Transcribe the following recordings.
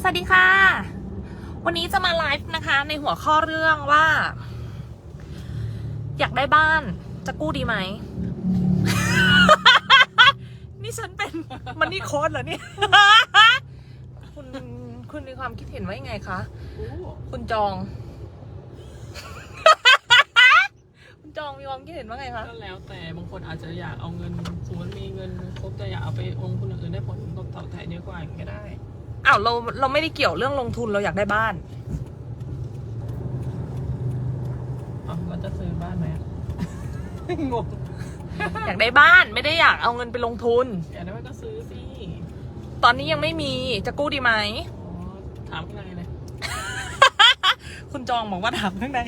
สวัสดีค่ะ วันนี้จะมาไลฟ์นะคะ ในหัวข้อเรื่องว่า อยากได้บ้านจะกู้ดีไหม นี่ฉันเป็นมันนี่โค้ดเหรอเนี่ย คุณคุณมีความคิดเห็นว่ายังไงคะ คุณจอง คุณจองมีความคิดเห็นว่าไงคะ ก็แล้วแต่บางคนอาจจะอยากเอาเงินสมมติมีเงินครบแต่อยากเอาไปลงทุนอย่างอื่นได้ผลตอบแทนเยอะกว่าอย่างนี้ก็ได้ อ้าวเราเราไม่ได้เกี่ยวเรื่องลงทุนเราอยากได้บ้านอ๋อเราจะซื้อบ้านไหม งงอยากได้บ้านไม่ได้อยากเอาเงินไปลงทุน อยากได้บ้านก็ซื้อสิ ตอนนี้ยังไม่มีจะกู้ดีไหมอ๋อถามข้างในเลย คุณจองบอกว่าถามข้างใน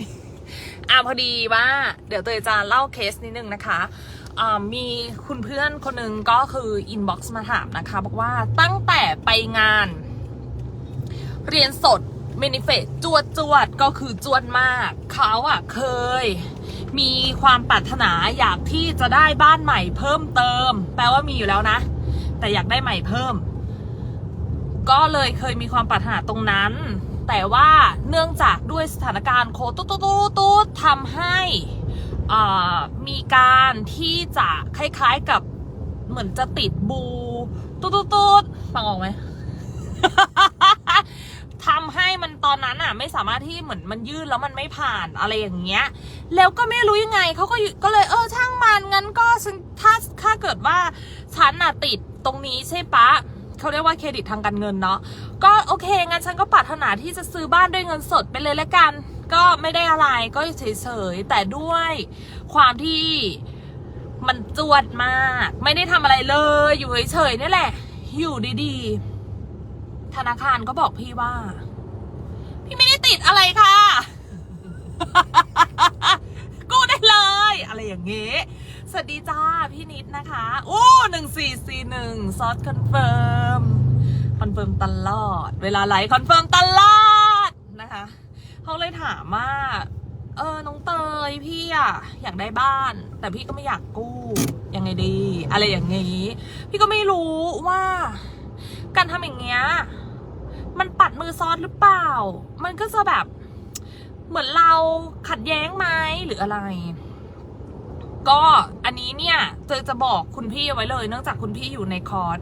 อ่าพอดีว่า เดี๋ยวเตยจะเล่าเคสนิดนึงนะคะอ่ามีคุณเพื่อนคนหนึ่งก็คืออินบ็อกซ์มาถามนะคะ บอกว่าตั้งแต่ไปงาน เรียนสดเมนิเฟตจวดจวดก็คือจวดมาก เขาอะเคย มีความปรารถนาอยากที่จะได้บ้านใหม่เพิ่มเติม แปลว่ามีอยู่แล้วนะ แต่อยากได้ใหม่เพิ่ม ก็เลยเคยมีความปรารถนาตรงนั้น แต่ว่าเนื่องจากด้วยสถานการณ์โคตุ๊ดตุ๊ดตุ๊ดทำให้มีการที่จะคล้ายๆกับเหมือนจะติดบู ตุ๊ดตุ๊ดตุ๊ฟังออกไหม ให้มันตอนนั้นอะ ไม่สามารถที่เหมือนมันยื่นแล้วมันไม่ผ่านอะไรอย่างเงี้ย แล้วก็ไม่รู้ยังไงเขาก็ก็เลยเออช่างมันงั้นก็ฉันถ้าถ้าเกิดว่าฉันน่ะติดตรงนี้ใช่ปะเขาเรียกว่าเครดิตทางการเงินเนาะก็โอเคงั้นฉันก็ปรารถนาที่จะซื้อบ้านด้วยเงินสดไปเลยละกัน ก็ไม่ได้อะไรก็เฉยๆแต่ด้วยความที่มันจวดมาก ไม่ได้ทำอะไรเลย อยู่เฉยๆนี่แหละ อยู่ดีๆ ธนาคารก็บอกพี่ว่า ติดอะไรค่ะ กู้ได้เลย อะไรอย่างเงี้ยสวัสดีจ้า พี่นิดนะคะ โอ้หนึ่งสี่สี่หนึ่งซอสคอนเฟิร์ม คอนเฟิร์มตลอด เวลาไลฟ์คอนเฟิร์มตลอดนะคะเขาเลยถามว่า เออ น้องเตยพี่อะอยากได้บ้าน แต่พี่ก็ไม่อยากกู้ยังไงดี อะไรอย่างงี้ พี่ก็ไม่รู้ว่า การทำอย่างเงี้ย มันปัดมือซอสหรือเปล่า มันก็จะแบบ เหมือนเราขัดแย้งไหมหรืออะไร ก็อันนี้เนี่ยเจอจะบอกคุณพี่ไว้เลย เนื่องจากคุณพี่อยู่ในคอร์ส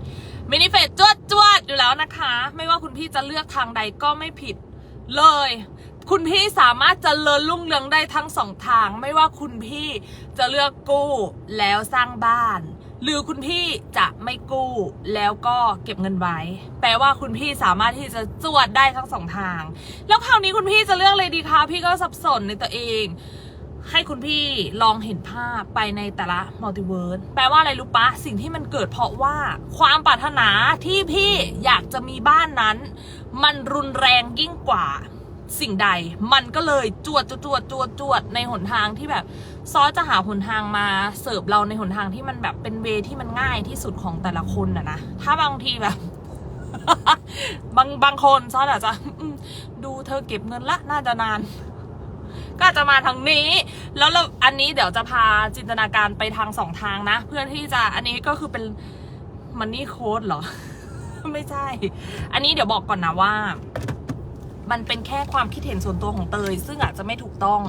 มินิเฟสจวดจวดอยู่แล้วนะคะ ไม่ว่าคุณพี่จะเลือกทางใดก็ไม่ผิดเลย คุณพี่สามารถจเจริญรุ่งเรืองได้ทั้งสองทาง ไม่ว่าคุณพี่จะเลือกกู้แล้วสร้างบ้าน หรือคุณพี่จะไม่กู้แล้วก็เก็บเงินไว้ แปลว่าคุณพี่สามารถที่จะจวดได้ทั้งสองทาง แล้วคราวนี้คุณพี่จะเลือกเลยดีคะพี่ก็สับสนในตัวเอง ให้คุณพี่ลองเห็นภาพไปในแต่ละมัลติเวิร์สแปลว่าอะไรรู้ปะสิ่งที่มันเกิดเพราะว่าความปรารถนาที่พี่อยากจะมีบ้านนั้น มันรุนแรงยิ่งกว่าสิ่งใด มันก็เลยจวดจวดจวดจวดจวดในหนทางที่แบบ ซอสจะหาหนทางมาเสิร์ฟเราในหนทางที่มันแบบเป็นเวที่มันง่ายที่สุดของแต่ละคนอะนะ ถ้าบางทีแบบ บางบางคนซอสอาจจะดูเธอเก็บเงินละน่าจะนาน ก็จจะมาทางนี้ แล้วเราอันนี้เดี๋ยวจะพาจินตนาการไปทางสองทางนะ เพื่อที่จะอันนี้ก็คือเป็นมันนี่โค้ดเหรอ ไม่ใช่ อันนี้เดี๋ยวบอกก่อนนะว่า มันเป็นแค่ความคิดเห็นส่วนตัวของเตย ซึ่งอาจจะไม่ถูกต้อง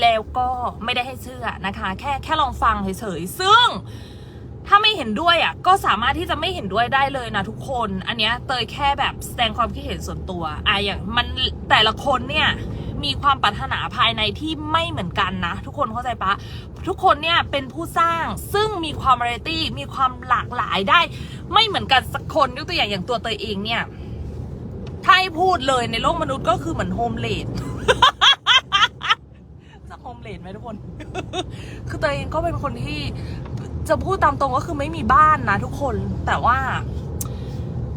แล้วก็ไม่ได้ให้เชื่อนะคะ แค่แค่ลองฟังเฉยๆซึ่งถ้าไม่เห็นด้วยอะก็สามารถที่จะไม่เห็นด้วยได้เลยนะทุกคน อันเนี้ยเตยแค่แบบแสดงความคิดเห็นส่วนตัวอะอย่างมันแต่ละคนเนี่ยมีความปรารถนาภายในที่ไม่เหมือนกันนะ ทุกคนเข้าใจปะทุกคนเนี่ยเป็นผู้สร้างซึ่งมีความวาไรตี้มีความหลากหลายได้ ไม่เหมือนกันสักคนยกตัวอย่างอย่างตัวเตยเองเนี่ย ถ้าให้พูดเลยในโลกมนุษย์ก็คือเหมือนโฮมเลดจะโฮมเลดไหมทุกคน คือตัวเองก็เป็นคนที่จะพูดตามตรงก็คือไม่มีบ้านนะทุกคน แต่ว่า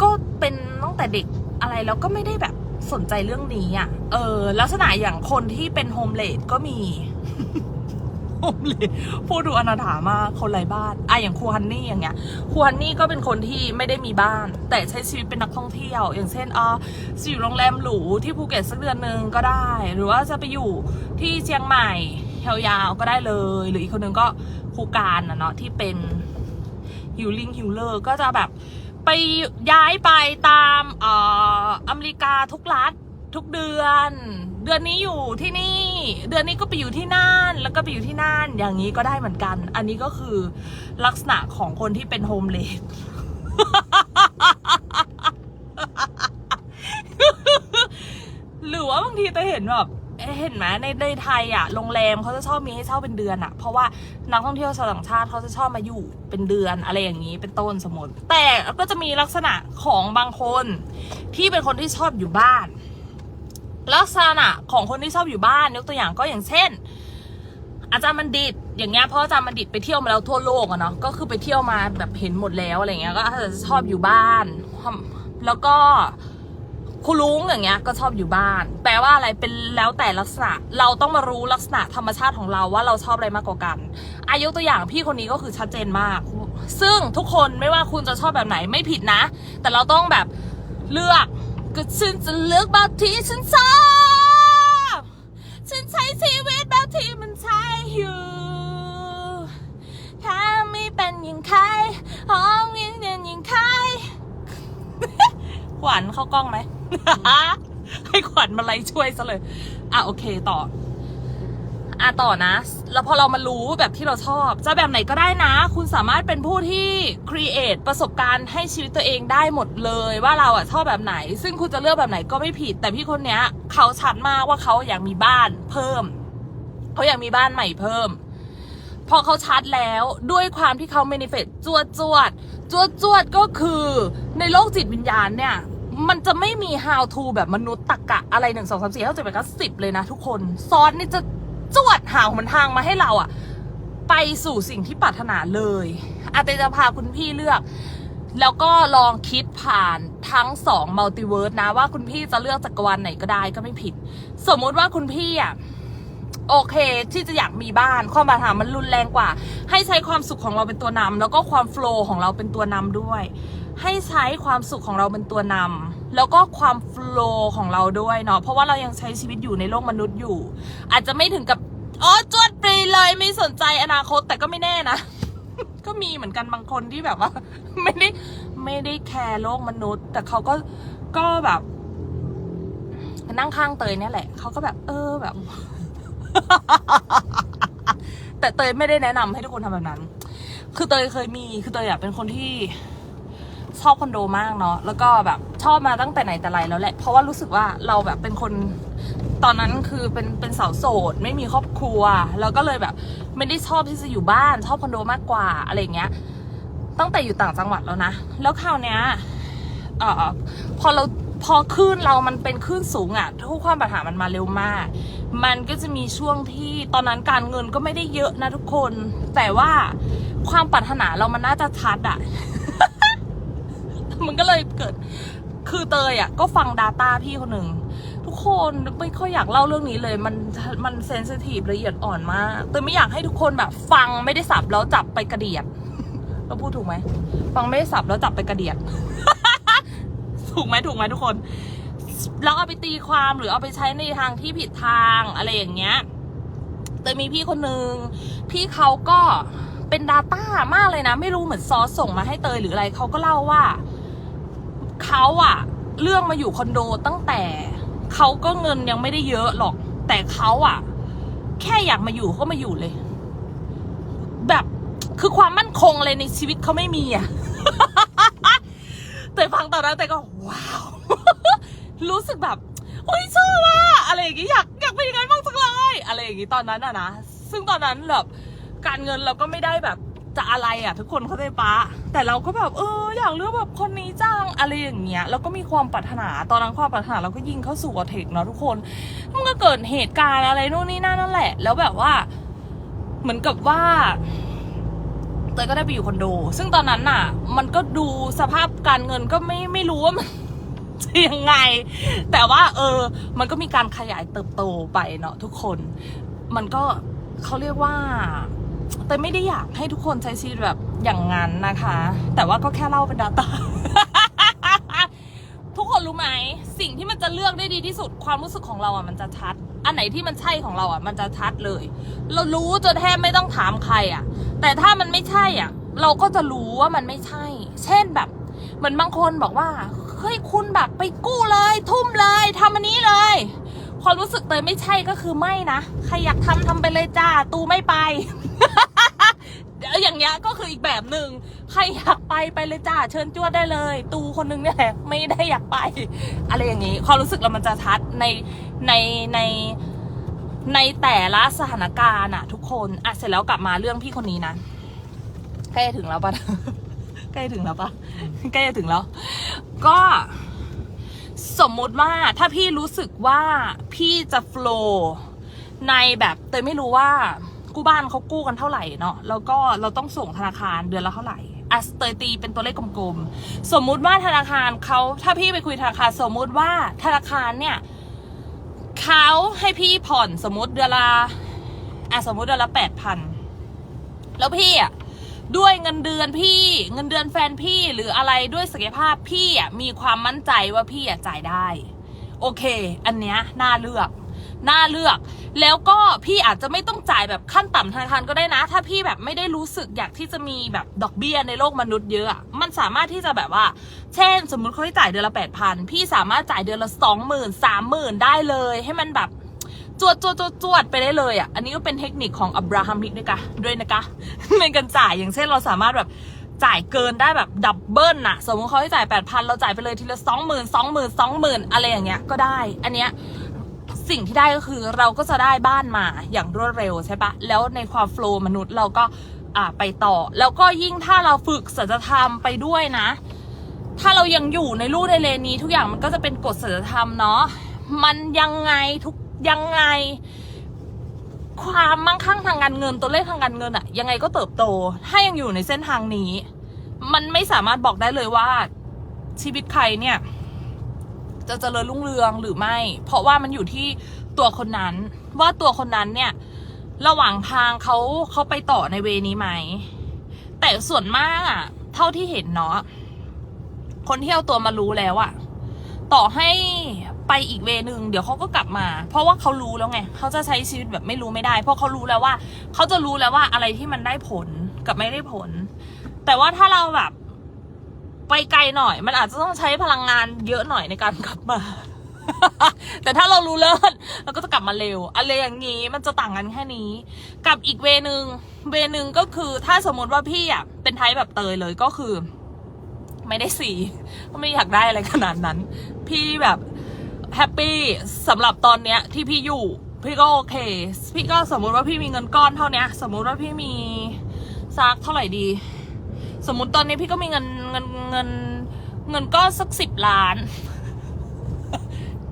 ก็เป็นตั้งแต่เด็กอะไรแล้วก็ไม่ได้แบบสนใจเรื่องนี้อะ เออ ลักษณะอย่างคนที่เป็นโฮมเลดก็มี มเลดพูดดูอนาถามากคนไร้บ้านอะอย่างครูฮันนี่อย่างเงี้ยครูฮันนี่ก็เป็นคนที่ไม่ได้มีบ้าน แต่ใช้ชีวิตเป็นนักท่องเที่ยว อย่างเช่นอ่าจะอยู่โรงแรมหรูที่ภูเก็ตสักเดือนหนึ่งก็ได้ หรือว่าจะไปอยู่ที่เชียงใหม่ยาวๆก็ได้เลย หรืออีกคนนึงก็ครูการนะเนาะที่เป็นฮิลลิ่งฮิลเลอร์ก็จะแบบไปย้ายไปตามอ่ออเมริกาทุกรัฐทุกเดือน เดือนนี้อยู่ที่นี่ เดือนนี้ก็ไปอยู่ที่นั่นแล้วก็ไปอยู่ที่นั่นอย่างนี้ก็ได้เหมือนกัน อันนี้ก็คือลักษณะของคนที่เป็นโฮมเลสหรือว่าบางทีจะเห็นแบบเอ๊ะเห็นไหมในในไทยอะโรงแรมเขาจะชอบมีให้เช่าเป็นเดือนอะ เพราะว่านักท่องเที่ยวชาวต่างชาติเขาจะชอบมาอยู่เป็นเดือนอะไรอย่างนี้เป็นต้นสมมติ แต่ก็จะมีลักษณะของบางคนที่เป็นคนที่ชอบอยู่บ้าน ลักษณะของคนที่ชอบอยู่บ้านยกตัวอย่างก็อย่างเช่น อาจารย์บัณฑิต อย่างเงี้ยเพราะอาจารย์บัณฑิตไปเที่ยวมาแล้วทั่วโลกอะเนาะก็คือไปเที่ยวมาแบบเห็นหมดแล้วอะไรเงี้ยก็อาจจะชอบอยู่บ้าน แล้วก็ครูลุงอย่างเงี้ยก็ชอบอยู่บ้าน แปลว่าอะไรเป็นแล้วแต่ลักษณะ เราต้องมารู้ลักษณะธรรมชาติของเราว่าเราชอบอะไรมากกว่ากัน อายุตัวอย่างพี่คนนี้ก็คือชัดเจนมาก ซึ่งทุกคนไม่ว่าคุณจะชอบแบบไหนไม่ผิดนะ แต่เราต้องแบบเลือก ก็ฉันจะเลือกแบบที่ฉันชอบ ฉันใช้ชีวิตแบบที่มันใช่อยู่ ถ้าไม่เป็นอย่างใครห้องยังเด่นอย่างใคร ขวัญเข้ากล้องไหม ให้ขวัญมาไล่ช่วยซะเลย อะโอเคต่อ อะต่อนะ แล้วพอเรามารู้แบบที่เราชอบ จะแบบไหนก็ได้นะ คุณสามารถเป็นผู้ที่ create ประสบการณ์ให้ชีวิตตัวเองได้หมดเลยว่าเราอะชอบแบบไหน ซึ่งคุณจะเลือกแบบไหนก็ไม่ผิด แต่พี่คนเนี้ย เขาชัดมากว่าเขาอยากมีบ้านเพิ่ม เขาอยากมีบ้านใหม่เพิ่ม พอเขาชัดแล้วด้วยความที่เขาเมนิเฟตจวดจวดจวดจวดก็คือในโลกจิตวิญญาณเนี่ยมันจะไม่มี how to แบบมนุษย์ตรกกะอะไรหนึ่งสองสามสี่ห้าเจ็ดแปดเก้าสิบเลยนะทุกคน ซอสนี่จะ จวดหาวมันทางมาให้เราอะไปสู่สิ่งที่ปรารถนาเลยอาเตจะพาคุณพี่เลือก แล้วก็ลองคิดผ่านทั้งสองมัลติเวิร์สนะว่าคุณพี่จะเลือกจักรวาลไหนก็ได้ก็ไม่ผิด สมมุติว่าคุณพี่อะโอเคที่จะอยากมีบ้านความปรารถนามันรุนแรงกว่า ให้ใช้ความสุขของเราเป็นตัวนำแล้วก็ความโฟล์ของเราเป็นตัวนำด้วย ให้ใช้ความสุขของเราเป็นตัวนำแล้วก็ความโฟล์ของเราด้วยเนาะเพราะว่าเรายังใช้ชีวิตอยู่ในโลกมนุษย์อยู่ อาจจะไม่ถึงกับ อ๋อจวดปรีเลยไม่สนใจอนาคตแต่ก็ไม่แน่นะ ก็มีเหมือนกันบางคนที่แบบว่า ไม่ได้ไม่ได้แคร์โลกมนุษย์ แต่เขาก็ก็แบบนั่งข้างเตยเนี่ยแหละเขาก็แบบ เออแบบ แต่เตยไม่ได้แนะนำให้ทุกคนทำแบบนั้น คือเตยเคยมี คือเตยอยากเป็นคนที่ ชอบคอนโดมากเนาะแล้วก็แบบชอบมาตั้งแต่ไหนแต่ไรแล้วแหละเพราะว่ารู้สึกว่าเราแบบเป็นคนตอนนั้นคือเป็นเป็นสาวโสดไม่มีครอบครัว แล้วก็เลยแบบไม่ได้ชอบที่จะอยู่บ้านชอบคอนโดมากกว่าอะไรเงี้ย ตั้งแต่อยู่ต่างจังหวัดแล้วนะ แล้วคราวเนี้ยเอ่อพอเราพอคลื่นเรามันเป็นคลื่นสูงอะ่ะทุกความปัญหามันมาเร็วมาก มันก็จะมีช่วงที่ตอนนั้นการเงินก็ไม่ได้เยอะนะทุกคน แต่ว่าความปรารถนาเรามันน่าจะชัดอะ มันก็เลยเกิด คือเตยอะ ก็ฟัง Data พี่คนหนึ่ง ทุกคนไม่ค่อยอยากเล่าเรื่องนี้เลย มันมันเซนซิทีฟละเอียดอ่อนมากเตยไม่อยากให้ทุกคนแบบ ฟังไม่ได้สับแล้วจับไปกระเดียดเราพูดถูกไหมฟังไม่ได้สับแล้วจับไปกระเดียดถูกไหมถูกไหมทุกคนแล้วเอาไปตีความหรือเอาไปใช้ในทางที่ผิดทางอะไรอย่างเงี้ยแต่มีพี่คนนึงพี่เขาก็เป็น Data มากเลยนะ ไม่รู้เหมือนซอสส่งมาให้เตยหรืออะไรเขาก็เล่าว่า เขาอะเรื่องมาอยู่คอนโดตั้งแต่เขาก็เงินยังไม่ได้เยอะหรอก แต่เขาอะแค่อยากมาอยู่ก็มาอยู่เลย แบบคือความมั่นคงอะไรในชีวิตเขาไม่มีอะแต่ฟังตอนนั้นแต่ก็ว้าว รู้สึกแบบโอ้ยชอบอะอะไรอย่างงี้อยากอยากเป็นยังไงบ้างจังเลย อะไรอย่างงี้ตอนนั้นอะนะ ซึ่งตอนนั้นแบบการเงินเราก็ไม่ได้แบบ จะอะไรอะทุกคนเข้าใจปะแต่เราก็แบบเอออยากเลือกแบบคนนี้จังอะไรอย่างเงี้ยแล้วก็มีความปรารถนาตอนนั้นความปรารถนาเราก็ยิงเข้าสู่วอเทคเนาะทุกคนมันก็เกิดเหตุการณ์อะไรนู่นนี่นั่นนั่นแหละ แล้วแบบว่า เหมือนกับว่าเตยก็ได้ไปอยู่คอนโด ซึ่งตอนนั้นน่ะ มันก็ดูสภาพการเงินก็ไม่ไม่รู้ว่ามันจะยังไง แต่ว่า เออ มันก็มีการขยายเติบโตไปเนาะทุกคน มันก็เขาเรียกว่า แต่ไม่ได้อยากให้ทุกคนใช้ชีวิตแบบอย่างนั้นนะคะ แต่ว่าก็แค่เล่าเป็น data ทุกคนรู้ไหมสิ่งที่มันจะเลือกได้ดีที่สุดความรู้สึกของเราอะมันจะชัด อันไหนที่มันใช่ของเราอะมันจะชัดเลย เรารู้จนแทบไม่ต้องถามใครอะ แต่ถ้ามันไม่ใช่อะ เราก็จะรู้ว่ามันไม่ใช่ เช่นแบบเหมือนบางคนบอกว่าเฮ้ยคุณแบบไปกู้เลย ทุ่มเลยทำอันนี้เลยความรู้สึกเตยไม่ใช่ก็คือไม่นะใครอยากทำทำไปเลยจ้าตูไม่ไป อย่างเงี้ยก็คืออีกแบบหนึ่งใครอยากไปไปเลยจ้าเชิญจวดได้เลย ตูคนนึงเนี่ยแหละไม่ได้อยากไป อะไรอย่างงี้ความรู้สึกเรามันจะชัดในในในในแต่ละสถานการณ์อะทุกคนอะเสร็จแล้วกลับมาเรื่องพี่คนนี้นะใกล้จะถึงแล้วปะใกล้ถึงแล้วปะใกล้จะถึงแล้ว ก็สมมุติว่าถ้าพี่รู้สึกว่าพี่จะโฟล์ในแบบเตยไม่รู้ว่า กู้บ้านเขากู้กันเท่าไหร่เนาะแล้วก็เราต้องส่งธนาคารเดือนละเท่าไหร่อะเตยตีเป็นตัวเลขกลมๆ สมมุติว่าธนาคารเขาถ้าพี่ไปคุยธนาคารสมมุติว่าธนาคารเนี่ยเขาให้พี่ผ่อนสมมติเดือนละอะสมมติเดือนละแปดพันแล้วพี่อะด้วยเงินเดือนพี่เงินเดือนแฟนพี่หรืออะไรด้วยศักยภาพพี่อะมีความมั่นใจว่าพี่อะจ่ายได้ โอเค อันเนี้ยน่าเลือก น่าเลือก แล้วก็พี่อาจจะไม่ต้องจ่ายแบบขั้นต่ำธนาคารก็ได้นะ ถ้าพี่แบบไม่ได้รู้สึกอยากที่จะมีแบบดอกเบี้ยในโลกมนุษย์เยอะมันสามารถที่จะแบบว่า เช่น สมมุติเขาให้จ่ายเดือนละแปดพันพี่สามารถจ่ายเดือนละสองหมื่นสามหมื่นได้เลย ให้มันแบบจวดจวดจวดจวดไปได้เลยอะ อันนี้ก็เป็นเทคนิคของอับราฮัมลิกด้วยกะด้วยนะคะในการจ่ายอย่างเช่นเราสามารถแบบจ่ายเกินได้แบบดับเบิลน่ะ สมมติเขาให้จ่ายแปดพันเราจ่ายไปเลยทีละสองหมื่นสองหมื่นสองหมื่นอะไรอย่างเงี้ยก็ได้ อันเนี้ย สิ่งที่ได้ก็คือเราก็จะได้บ้านมาอย่างรวดเร็วใช่ปะแล้วในความโฟล์มนุษย์เราก็อ่าไปต่อ แล้วก็ยิ่งถ้าเราฝึกสัจธรรมไปด้วยนะ ถ้าเรายังอยู่ในรูในเลนนี้ ทุกอย่างมันก็จะเป็นกฎสัจธรรมเนาะมันยังไงทุกยังไง ความมั่งคั่งทางการเงินตัวเลขทางการเงินอะยังไงก็เติบโต ถ้ายังอยู่ในเส้นทางนี้ มันไม่สามารถบอกได้เลยว่าชีวิตใครเนี่ย จะเจริญรุ่งเรืองหรือไม่ เพราะว่ามันอยู่ที่ตัวคนนั้น ว่าตัวคนนั้นเนี่ย ระหว่างทางเขาเขาไปต่อในเวนี้ไหม แต่ส่วนมากอะเท่าที่เห็นเนาะคนที่เอาตัวมารู้แล้วอะต่อให้ไปอีกเวนึงเดี๋ยวเขาก็กลับมา เพราะว่าเขารู้แล้วไงเขาจะใช้ชีวิตแบบไม่รู้ไม่ได้ เพราะเขารู้แล้วว่าเขาจะรู้แล้วว่าอะไรที่มันได้ผลกับไม่ได้ผล แต่ว่าถ้าเราแบบ ไปไกลหน่อย มันอาจจะต้องใช้พลังงานเยอะหน่อยในการกลับมา แต่ถ้าเรารู้เลิศเราก็จะกลับมาเร็ว อะไรอย่างนี้มันจะต่างกันแค่นี้ กับอีกเวนึง เวนึงก็คือถ้าสมมติว่าพี่อะเป็นไทป์แบบเตยเลยก็คือ ไม่ได้สีก็ไม่อยากได้อะไรขนาดนั้น พี่แบบแฮปปี้สำหรับตอนเนี้ยที่พี่อยู่ พี่ก็โอเค พี่ก็สมมุติว่าพี่มีเงินก้อนเท่านี้สมมุติว่าพี่มีซักเท่าไหร่ดี สมมุติตอนนี้พี่ก็มีเงินเงินเงิน เงินก้อนสักสิบล้าน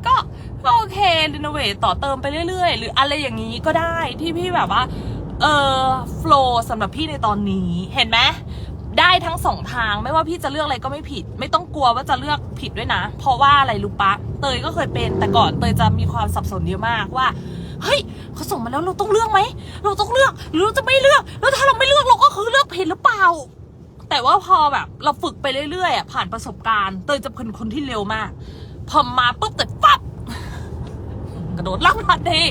ก็ก็โอเครีโนเวทต่อเติมไปเรื่อยๆ หรืออะไรอย่างนี้ก็ได้ที่พี่แบบว่า เออโฟล์สำหรับพี่ในตอนนี้เห็นไหมได้ทั้งสองทางไม่ว่าพี่จะเลือกอะไรก็ไม่ผิด ไม่ต้องกลัวว่าจะเลือกผิดด้วยนะ เพราะว่าอะไรรู้ปะเตยก็เคยเป็นแต่ก่อนเตยจะมีความสับสนเยอะมากว่าเฮ้ยเขาส่งมาแล้วเราต้องเลือกไหมเราต้องเลือกหรือเราจะไม่เลือก แล้วถ้าเราไม่เลือกเราก็คือเลือกผิดหรือเปล่า แต่ว่าพอแบบเราฝึกไปเรื่อยๆอะผ่านประสบการณ์เตยจะเป็นคนที่เร็วมาก พอมาปุ๊บเตยปั๊บกระโดดล่างทันที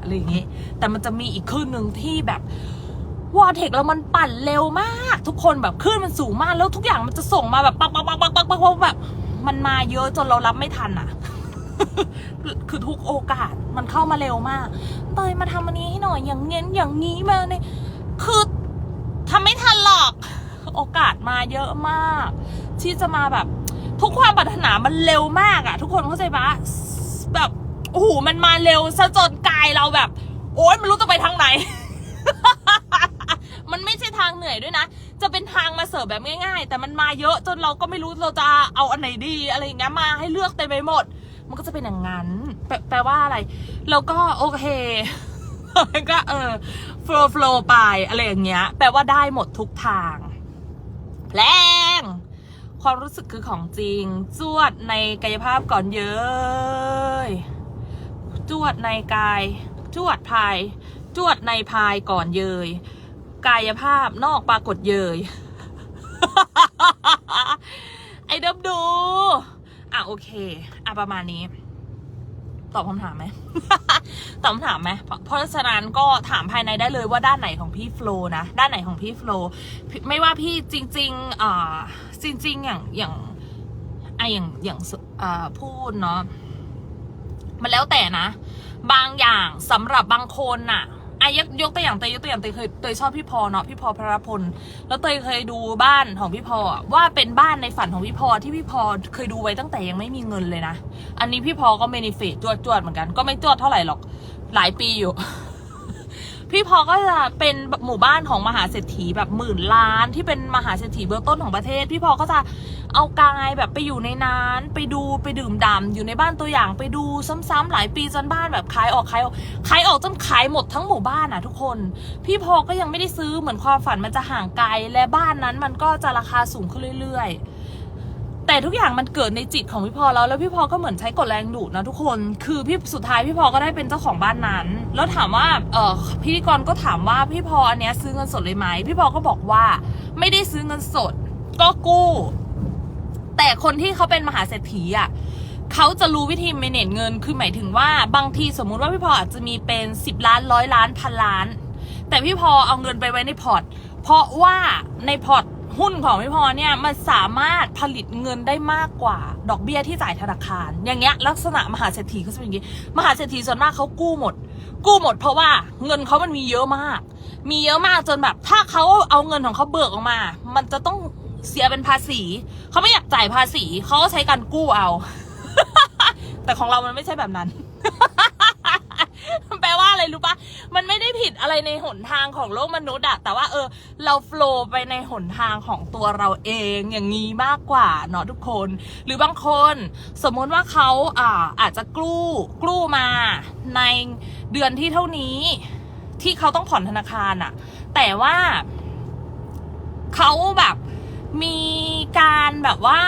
อะไรอย่างงี้ แต่มันจะมีอีกคลื่นหนึ่งที่แบบวอเทคแล้วมันปั่นเร็วมาก ทุกคนแบบคลื่นมันสูงมากแล้วทุกอย่างมันจะส่งมาแบบปักปักปักปักปักปักปักแบบ มันมาเยอะจนเรารับไม่ทันอะ คือทุกโอกาสมันเข้ามาเร็วมาก เตยมาทำอันนี้ให้หน่อยอย่างเงี้ยอย่างนี้มาเนี่ยคือทำไม่ทัน โอกาสมาเยอะมาก ที่จะมาแบบ ทุกความปรารถนามันเร็วมากอะทุกคนเข้าใจปะแบบโอ้โหมันมาเร็วซะจนกายเราแบบ โอ๊ยไม่รู้จะไปทางไหน มันไม่ใช่ทางเหนื่อยด้วยนะ จะเป็นทางมาเสิร์ฟแบบง่ายๆ แต่มันมาเยอะจนเราก็ไม่รู้เราจะเอาอันไหนดีอะไรอย่างเงี้ยมาให้เลือกเต็มไปหมด มันก็จะเป็นอย่างนั้น แปลแปลว่าอะไร แล้วก็โอเคก็เออ flow flow ไปอะไรอย่างเงี้ย แปลว่าได้หมดทุกทาง แรงความรู้สึกคือของจริง จวดในกายภาพก่อนเย้ยจวดในกาย จวดภาย จวดในภายก่อนเยย กายภาพนอกปรากฏเยย ไอ้เดิมดู อะโอเค อะประมาณนี้ ตอบคำถามไหม ตอบคำถามไหม เพราะฉะนั้นก็ถามภายในได้เลยว่าด้านไหนของพี่โฟล์นะ ด้านไหนของพี่โฟล์ไม่ว่าพี่จริงๆอ่าจริง ๆ อย่างอย่างไออย่างอย่างอ่าพูดเนาะ มันแล้วแต่นะ บางอย่างสำหรับบางคนน่ะ อายกยกตัวอย่างเตยยกตัวอย่างเตยเคยเตยชอบพี่พอเนาะพี่พอพระพลแล้วเตยเคยดูบ้านของพี่พอว่าเป็นบ้านในฝันของพี่พอที่พี่พอเคยดูไว้ตั้งแต่ยังไม่มีเงินเลยนะ อันนี้พี่พอก็เมนิเฟตจวดจวดเหมือนกัน ก็ไม่จวดเท่าไหร่หรอกหลายปีอยู่ พี่พอก็จะเป็นหมู่บ้านของมหาเศรษฐีแบบหมื่นล้านที่เป็นมหาเศรษฐีเบื้องต้นของประเทศ พี่พอก็จะเอากายแบบไปอยู่ในนั้นไปดูไปดื่มด่ำอยู่ในบ้านตัวอย่างไปดูซ้ำๆหลายปีจนบ้านแบบขายออกขายออกขายออกจนขายหมดทั้งหมู่บ้านอะทุกคน พี่พอก็ยังไม่ได้ซื้อเหมือนความฝันมันจะห่างไกลและบ้านนั้นมันก็จะราคาสูงขึ้นเรื่อยๆ แต่ทุกอย่างมันเกิดในจิตของพี่พอแล้ว แล้วพี่พอก็เหมือนใช้กฎแรงดูดนะทุกคน คือพี่สุดท้ายพี่พอก็ได้เป็นเจ้าของบ้านนั้น แล้วถามว่าเออพิธีกรก็ถามว่าพี่พออันเนี้ยซื้อเงินสดเลยไหมพี่พอก็บอกว่า ไม่ได้ซื้อเงินสด ก็กู้ แต่คนที่เขาเป็นมหาเศรษฐีอะเขาจะรู้วิธีเมเนจเงิน คือหมายถึงว่าบางทีสมมุติว่าพี่พออาจจะมีเป็นสิบล้านร้อยล้านพันล้าน แต่พี่พอเอาเงินไปไว้ในพอร์ต เพราะว่าในพอร์ต หุ้นของพี่พอเนี่ยมันสามารถผลิตเงินได้มากกว่า ดอกเบี้ยที่จ่ายธนาคาร อย่างเงี้ยลักษณะมหาเศรษฐีเขาจะเป็นอย่างงี้ มหาเศรษฐีส่วนมากเขากู้หมด กู้หมดเพราะว่าเงินเขามันมีเยอะมาก มีเยอะมากจนแบบ ถ้าเขาเอาเงินของเขาเบิกออกมา มันจะต้องเสียเป็นภาษี เขาไม่อยากจ่ายภาษีเขาก็ใช้การกู้เอา แต่ของเรามันไม่ใช่แบบนั้น อะไรรู้ปะมันไม่ได้ผิดอะไรในหนทางของโลกมนุษย์อะแต่ว่าเออ เราโฟล์ไปในหนทางของตัวเราเองอย่างนี้มากกว่าเนาะทุกคน หรือบางคนสมมติว่าเขาอ่าอาจจะกู้กู้มาในเดือนที่เท่านี้ ที่เขาต้องผ่อนธนาคารอะแต่ว่าเขาแบบมีการแบบว่า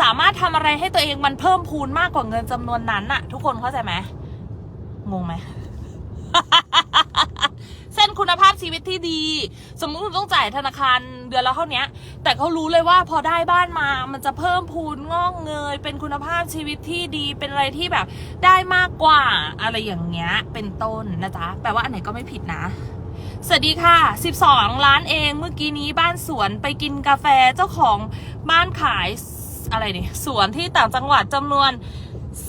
สามารถทำอะไรให้ตัวเองมันเพิ่มพูนมากกว่าเงินจำนวนนั้นอะทุกคนเข้าใจไหม งงไหม เส้นคุณภาพชีวิตที่ดี สมมุติคุณต้องจ่ายธนาคารเดือนละเท่านี้แต่เขารู้เลยว่าพอได้บ้านมา มันจะเพิ่มพูนงอกเงย เป็นคุณภาพชีวิตที่ดี เป็นอะไรที่แบบ ได้มากกว่า อะไรอย่างเงี้ย เป็นต้นนะจ๊ะ แปลว่าอันไหนก็ไม่ผิดนะสวัสดีค่ะ 12 ล้านเอง เมื่อกี้นี้บ้านสวนไปกินกาแฟเจ้าของบ้านขายอะไรนี่สวนที่ต่างจังหวัดจำนวน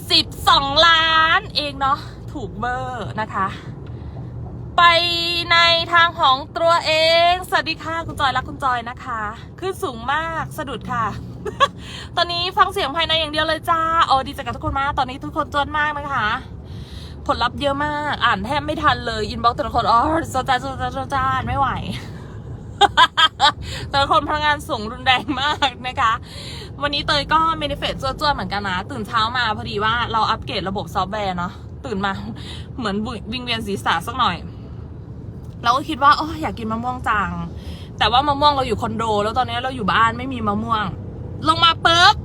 12 ล้านเองเนาะ ถูกเบอร์นะคะ ไปในทางของตัวเอง สวัสดีค่ะคุณจอยรักคุณจอยนะคะ ขึ้นสูงมากสะดุดค่ะ ตอนนี้ฟังเสียงภายในอย่างเดียวเลยจ้าโอ้ดีใจกับทุกคนมาก ตอนนี้ทุกคนจนมากนะคะ ผลลัพธ์เยอะมาก อ่านแทบไม่ทันเลย อินบ็อกแต่ละคนอ๋อจาจาจาจาจาจาไม่ไหวแต่ละคนพลังงานสูงรุนแรงมากนะคะ วันนี้เตยก็เมนิเฟตจ้วๆเหมือนกันนะ ตื่นเช้ามาพอดีว่าเราอัปเกรดระบบซอฟต์แวร์เนาะ ตื่นมา เหมือนวิงเวียนศีรษะสักหน่อย เราก็คิดว่าอ้อยากกินมะม่วงจัง แต่ว่ามะม่วงเราอยู่คอนโด แล้วตอนนี้เราอยู่บ้านไม่มีมะม่วง ลงมาปุ๊บ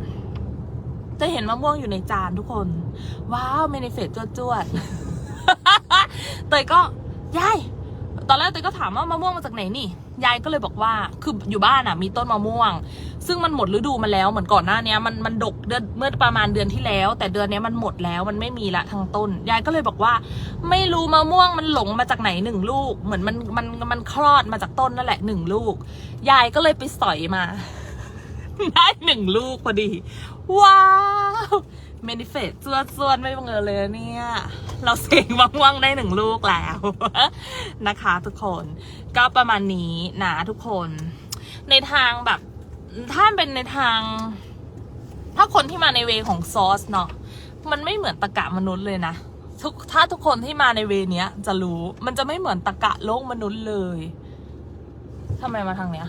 จะเห็นมะม่วงอยู่ในจานทุกคน ว้าวเมนิเฟตจวดๆเตยก็ยาย ตอนแรกเตยก็ถามว่ามะม่วงมาจากไหนนี่ ยายก็เลยบอกว่า คืออยู่บ้านอะ มีต้นมะม่วง ซึ่งมันหมดฤดูมาแล้ว เหมือนก่อนหน้านี้มันมันดกเดือนเมื่อประมาณเดือนที่แล้ว แต่เดือนนี้มันหมดแล้วมันไม่มีละทางต้น ยายก็เลยบอกว่า ไม่รู้มะม่วงมันหลงมาจากไหนหนึ่งลูก เหมือนมันมันมันคลอดมาจากต้นนั่นแหละหนึ่งลูก ยายก็เลยไปสอยมา ได้หนึ่งลูกพอดี ว้าว เมนิเฟตส่วนส่วนๆไม่บังเอิญเลยเนี่ย เราเสกมะม่วงๆได้หนึ่งลูกแล้ว นะคะทุกคนก็ประมาณนี้นะทุกคน ในทางแบบ ถ้าเป็นในทาง ถ้าคนที่มาในเวของซอสเนาะมันไม่เหมือนตะกะมนุษย์เลยนะทุกถ้าทุกคนที่มาในเวเนี้ย จะรู้มันจะไม่เหมือนตะกะโลกมนุษย์เลยทำไมมาทางเนี้ย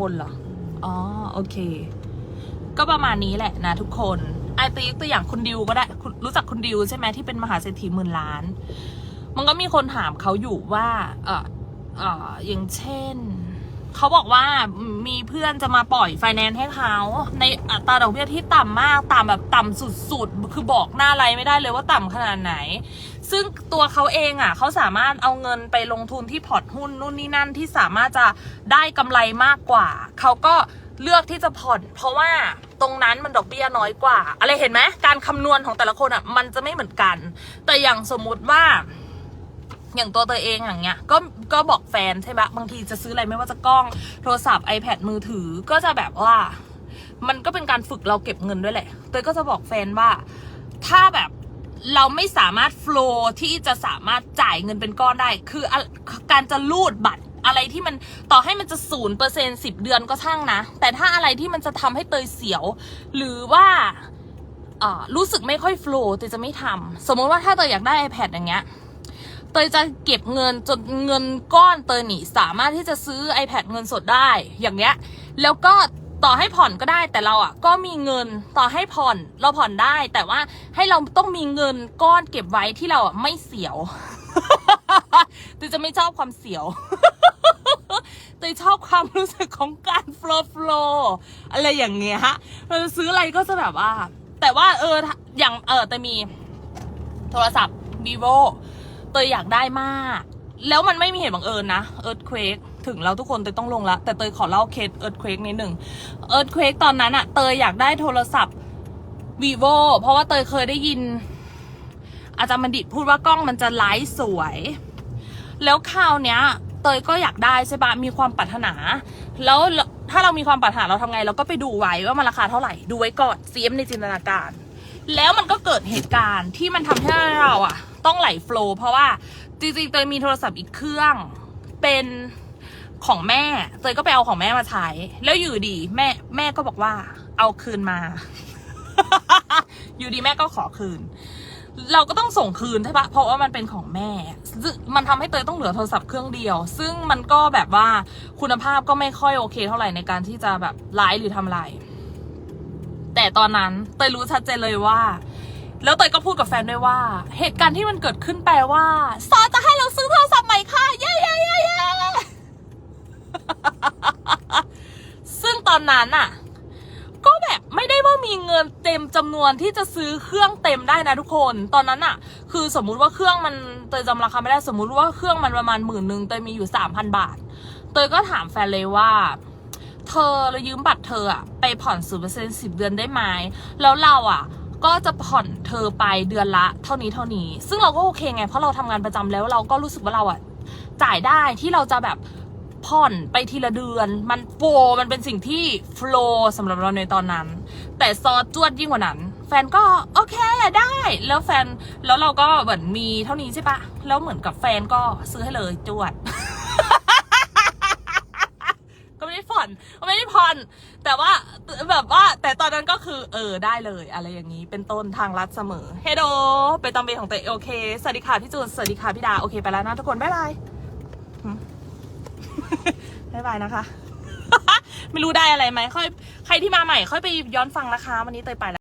บนเหรอ อ๋อ โอเค ก็ประมาณนี้แหละนะทุกคนไอตีตัวอย่างคุณดิวก็ได้รู้จักคุณดิวใช่ไหมที่เป็นมหาเศรษฐีหมื่นล้าน มันก็มีคนถามเขาอยู่ว่าเออเอออย่างเช่นเขาบอกว่ามีเพื่อนจะมาปล่อยไฟแนนซ์ให้เขาในอัตราดอกเบี้ยที่ต่ำมาก ต่ำแบบต่ำสุดๆ คือบอกหน้าไรไม่ได้เลยว่าต่ำขนาดไหน ซึ่งตัวเขาเองอะเขาสามารถเอาเงินไปลงทุนที่พอร์ตหุ้นนู่นนี่นั่นที่สามารถจะได้กำไรมากกว่า เขาก็เเลือกที่จะผ่อน เพราะว่าตรงนั้นมันดอกเบี้ยน้อยกว่า อะไรเห็นไหมการคำนวณของแต่ละคนอะ มันจะไม่เหมือนกัน แต่อย่างสมมุติว่า อย่างตัวตัวเองอย่างเงี้ย ก็ก็บอกแฟนใช่ปะบางทีจะซื้ออะไรไม่ว่าจะกล้องโทรศัพท์ iPad มือถือก็จะแบบว่า มันก็เป็นการฝึกเราเก็บเงินด้วยแหละเตยก็จะบอกแฟนว่า ถ้าแบบเราไม่สามารถโฟล์ที่จะสามารถจ่ายเงินเป็นก้อนได้ คือการจะรูดบัตร อะไรที่มันต่อให้มันจะศูนย์เปอร์เซ็นสิบเดือนก็ช่างนะ แต่ถ้าอะไรที่มันจะทำให้เตยเสียว หรือว่าอ่ารู้สึกไม่ค่อยโฟลว์เตยจะไม่ทำสมมติว่าถ้าเตยอยากได้ iPad อย่างเงี้ยเตยจะเก็บเงินจนเงินก้อนเตยหนีสามารถที่จะซื้อ iPad เงินสดได้อย่างเงี้ย แล้วก็ต่อให้ผ่อนก็ได้แต่เราอะก็มีเงินต่อให้ผ่อนเราผ่อนได้ แต่ว่าให้เราต้องมีเงินก้อนเก็บไว้ที่เราอะไม่เสียว ตยจะไม่ชอบความเสียวเตยชอบความรู้สึกของการโฟล์โฟล์อะไรอย่างเงี้ยฮะเราจะซื้ออะไรก็จะแบบว่า แต่ว่าเอออย่างเออแต่มีโทรศัพท์ vivo เตยอยากได้มาก แล้วมันไม่มีเหตุบังเอิญนะ Earthquake ถึงแล้วทุกคนเตยต้องลงละแต่เตยขอเล่าเคส Earthquake นิดหนึ่ง Earthquake ตอนนั้นอะเตยอยากได้โทรศัพท์ vivo เพราะว่าเตยเคยได้ยิน อาจารย์บัณฑิตพูดว่ากล้องมันจะไลท์สวย แล้วคราวเนี้ย เตยก็อยากได้ใช่ปะมีความปรารถนา แล้วถ้าเรามีความปรารถนาเราทำไง เราก็ไปดูไว้ว่ามันราคาเท่าไหร่ดูไว้ก่อน CM ในจินตนาการ แล้วมันก็เกิดเหตุการณ์ที่มันทำให้เราอะต้องไหลโฟล์เพราะว่าจริงๆเตยมีโทรศัพท์อีกเครื่องเป็นของแม่เตยก็ไปเอาของแม่มาใช้ แล้วอยู่ดี แม่แม่ก็บอกว่า เอาคืนมา อยู่ดีแม่ก็ขอคืน เราก็ต้องส่งคืนใช่ปะเพราะว่ามันเป็นของแม่ มันทำให้เตยต้องเหลือโทรศัพท์เครื่องเดียว ซึ่งมันก็แบบว่าคุณภาพก็ไม่ค่อยโอเค เท่าไหร่ในการที่จะแบบไลฟ์หรือทำอะไรแต่ตอนนั้นเตยรู้ชัดเจนเลยว่า แล้วเตยก็พูดกับแฟนด้วยว่า เหตุการณ์ที่มันเกิดขึ้นแปลว่าซอจะให้เราซื้อโทรศัพท์ใหม่ค่ะเย้เย้เย้เย้ซึ่งตอนนั้นอะ ก็แบบไม่ได้ว่ามีเงินเต็มจำนวนที่จะซื้อเครื่องเต็มได้นะทุกคน ตอนนั้นอะคือสมมุติว่าเครื่องมันเตยจำราคาไม่ได้สมมุติว่าเครื่องมันประมาณหมื่นหนึ่งเตยมีอยู่สามพันบาท เตยก็ถามแฟนเลยว่า เธอเรายืมบัตรเธออะไปผ่อนศูนเปอร์เซ็นสิบเดือนได้ไหมแล้วเราอะก็จะผ่อนเธอไปเดือนละเท่านี้เท่านี้ ซึ่งเราก็โอเคไงเพราะเราทำงานประจำแล้วเราก็รู้สึกว่าเราอะจ่ายได้ที่เราจะแบบ ผ่อนไปทีละเดือน มันโฟมันเป็นสิ่งที่โฟลว์สำหรับเราในตอนนั้น แต่ซอสจวดยิ่งกว่านั้น แฟนก็โอเคได้ แล้วแฟนแล้วเราก็เหมือนมีเท่านี้ใช่ปะแล้วเหมือนกับแฟนก็ซื้อให้เลยจวด ก็ไม่ได้ผ่อนก็ไม่ได้ผ่อน แต่ว่าแบบว่า แต่ตอนนั้นก็คือ เออได้เลย อะไรอย่างนี้เป็นต้นทางลัดเสมอเฮโดไปตามเบของเตยโอเคสวัสดีค่ะพี่จูนสวัสดีค่ะพี่ดาโอเคไปแล้วนะทุกคนบ๊ายบาย บ๊ายบายนะคะ ไม่รู้ได้อะไรไหมค่อยใครที่มาใหม่ ค่อยไปย้อนฟังนะคะ วันนี้เตยไปแล้ว